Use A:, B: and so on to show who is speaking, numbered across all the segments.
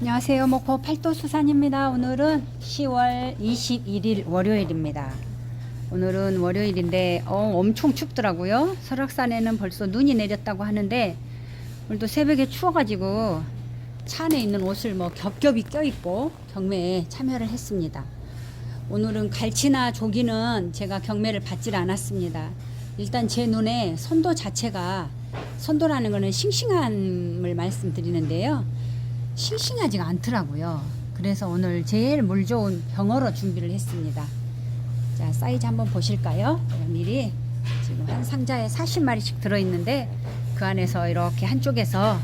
A: 안녕하세요. 목포 팔도 수산입니다. 오늘은 10월 21일 월요일입니다. 오늘은 월요일인데 어, 엄청 춥더라고요. 설악산에는 벌써 눈이 내렸다고 하는데 오늘도 새벽에 추워가지고 차 안에 있는 옷을 뭐 겹겹이 껴입고 경매에 참여를 했습니다. 오늘은 갈치나 조기는 제가 경매를 받질 않았습니다. 일단 제 눈에 선도 자체가 선도라는 거는 싱싱함을 말씀드리는데요. 싱싱하지가 않더라고요. 그래서 오늘 제일 물 좋은 병어로 준비를 했습니다. 자, 사이즈 한번 보실까요? 제가 미리 지금 한 상자에 40마리씩 들어있는데 그 안에서 이렇게 한쪽에서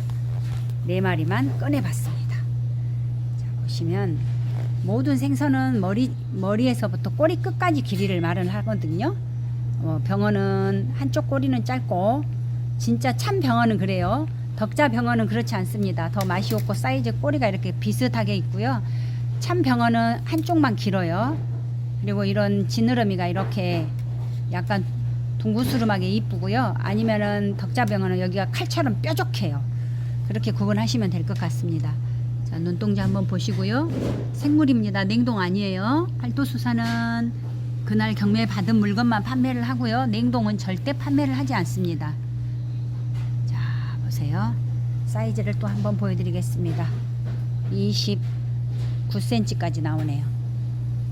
A: 4마리만 꺼내봤습니다. 자, 보시면 모든 생선은 머리, 머리에서부터 꼬리 끝까지 길이를 말을 하거든요. 어, 병어는 한쪽 꼬리는 짧고 진짜 참 병어는 그래요. 덕자 병어는 그렇지 않습니다. 더 맛이 없고 사이즈 꼬리가 이렇게 비슷하게 있고요. 참 병어는 한쪽만 길어요. 그리고 이런 지느러미가 이렇게 약간 둥구스름하게 이쁘고요. 아니면은 덕자 병어는 여기가 칼처럼 뾰족해요. 그렇게 구분하시면 될 것 같습니다. 자, 눈동자 한번 보시고요. 생물입니다. 냉동 아니에요. 팔도수사는 그날 경매 받은 물건만 판매를 하고요. 냉동은 절대 판매를 하지 않습니다. 자, 보세요. 사이즈를 또 한번 보여드리겠습니다. 29cm까지 나오네요.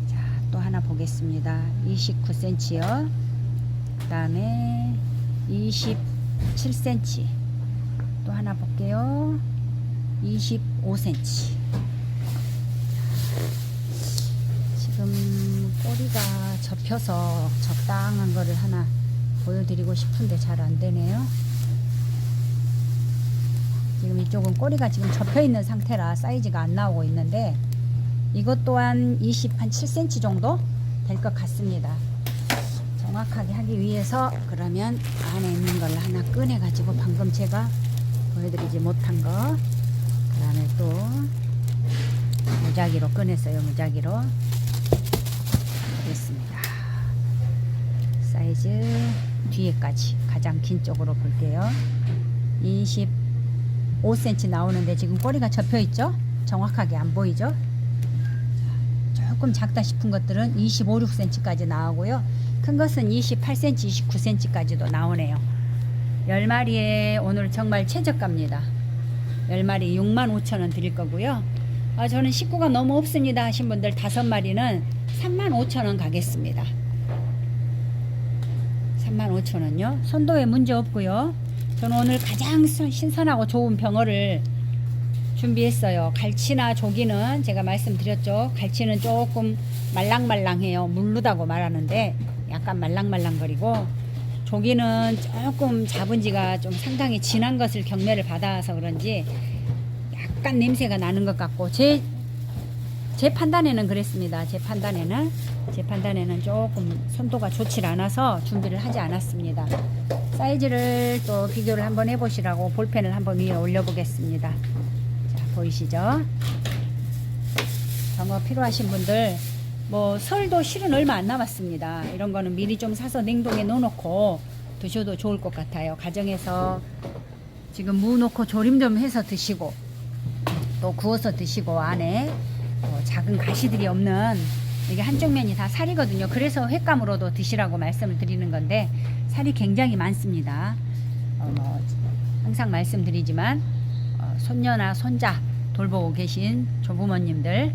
A: 자, 또 하나 보겠습니다. 29cm요. 그 다음에 27cm. 또 하나 볼게요. 25cm. 지금 꼬리가 접혀서 적당한 거를 하나 보여드리고 싶은데 잘 안 되네요. 지금 이쪽은 꼬리가 지금 접혀 있는 상태라 사이즈가 안 나오고 있는데 이것 또한 20, 한 7cm 정도 될 것 같습니다. 정확하게 하기 위해서 그러면 안에 있는 걸 하나 꺼내 가지고 방금 제가 보여드리지 못한 거 그 다음에 또 무작위로 꺼냈어요 무작위로. 됐습니다. 사이즈 뒤에까지 가장 긴 쪽으로 볼게요 25cm 나오는데 지금 꼬리가 접혀 있죠 정확하게 안 보이죠 자, 조금 작다 싶은 것들은 25, 6cm까지 나오고요 큰 것은 28cm, 29cm까지도 나오네요 10마리에 오늘 정말 최저가입니다. 10마리 65,000원 드릴 거고요. 아, 저는 식구가 너무 없습니다 하신 분들 5마리는 35,000원 가겠습니다. 35,000원요. 선도에 문제 없고요. 저는 오늘 가장 선- 신선하고 좋은 병어를 준비했어요. 갈치나 조기는 제가 말씀드렸죠. 갈치는 조금 말랑말랑해요. 물르다고 말하는데 약간 말랑말랑거리고 조기는 조금 잡은 지가 좀 상당히 진한 것을 경매를 받아서 그런지 약간 냄새가 나는 것 같고 제, 제 판단에는 그랬습니다. 제 판단에는 제 판단에는 조금 선도가 좋질 않아서 준비를 하지 않았습니다. 사이즈를 또 비교를 한번 해보시라고 볼펜을 한번 위에 올려보겠습니다. 자, 보이시죠? 정어 필요하신 분들 뭐 설도 실은 얼마 안 남았습니다. 이런 거는 미리 좀 사서 냉동에 넣어놓고 드셔도 좋을 것 같아요. 가정에서 지금 무 넣고 조림 좀 해서 드시고 또 구워서 드시고 안에 뭐 작은 가시들이 없는 이게 한쪽 면이 다 살이거든요. 그래서 횟감으로도 드시라고 말씀을 드리는 건데 살이 굉장히 많습니다. 어, 뭐 항상 말씀드리지만 어, 손녀나 손자 돌보고 계신 조부모님들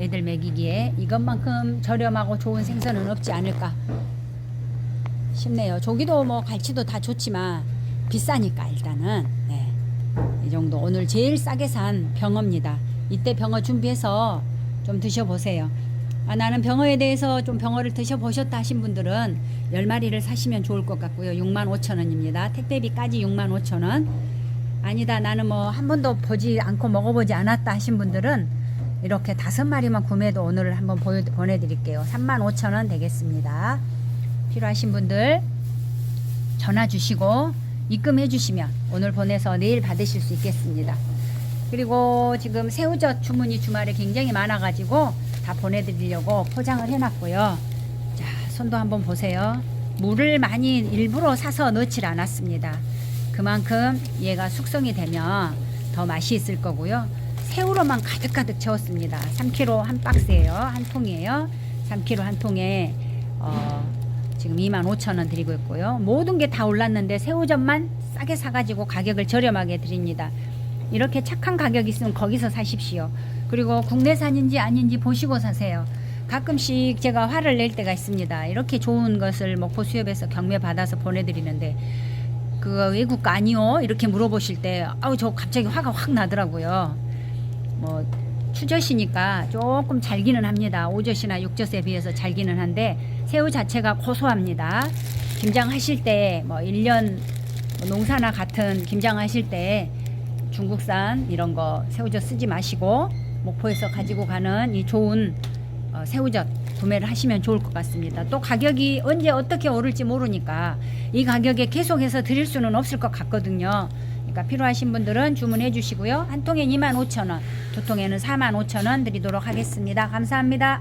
A: 애들 먹이기에 이것만큼 저렴하고 좋은 생선은 없지 않을까 싶네요. 조기도 뭐 갈치도 다 좋지만 비싸니까 일단은 네. 이 정도 오늘 제일 싸게 산 병어입니다. 이때 병어 준비해서 좀 드셔보세요. 아, 나는 병어에 대해서 좀 병어를 드셔보셨다 하신 분들은 10마리를 사시면 좋을 것 같고요. 6만 5천 원입니다. 택배비까지 6만 5천 원. 아니다 나는 뭐 한 번도 보지 않고 먹어보지 않았다 하신 분들은 이렇게 다섯 마리만 구매도 오늘 한번 보여, 보내드릴게요. 3만 5천 원 되겠습니다. 필요하신 분들 전화 주시고 입금해 주시면 오늘 보내서 내일 받으실 수 있겠습니다. 그리고 지금 새우젓 주문이 주말에 굉장히 많아가지고 다 보내드리려고 포장을 해놨고요. 자, 손도 한번 보세요. 물을 많이 일부러 사서 넣질 않았습니다. 그만큼 얘가 숙성이 되면 더 맛이 있을 거고요. 새우로만 가득가득 채웠습니다. 3kg 한 박스예요. 한 통이에요. 3kg 한 통에 어, 지금 25,000원 드리고 있고요. 모든 게 다 올랐는데 새우젓만 싸게 사가지고 가격을 저렴하게 드립니다. 이렇게 착한 가격 있으면 거기서 사십시오. 그리고 국내산인지 아닌지 보시고 사세요. 가끔씩 제가 화를 낼 때가 있습니다. 이렇게 좋은 것을 목포 수협에서 경매 받아서 보내드리는데 그거 외국 거 아니요? 이렇게 물어보실 때 아우 저 갑자기 화가 확 나더라고요. 뭐 추젓이니까 조금 잘기는 합니다. 오젓이나 육젓에 비해서 잘기는 한데 새우 자체가 고소합니다. 김장하실 때 뭐 1년 농사나 같은 김장하실 때 중국산 이런 거 새우젓 쓰지 마시고 목포에서 가지고 가는 이 좋은 어, 새우젓 구매를 하시면 좋을 것 같습니다. 또 가격이 언제 어떻게 오를지 모르니까 이 가격에 계속해서 드릴 수는 없을 것 같거든요. 그러니까 필요하신 분들은 주문해 주시고요. 한 통에 25,000원, 두 통에는 45,000원 드리도록 하겠습니다. 감사합니다.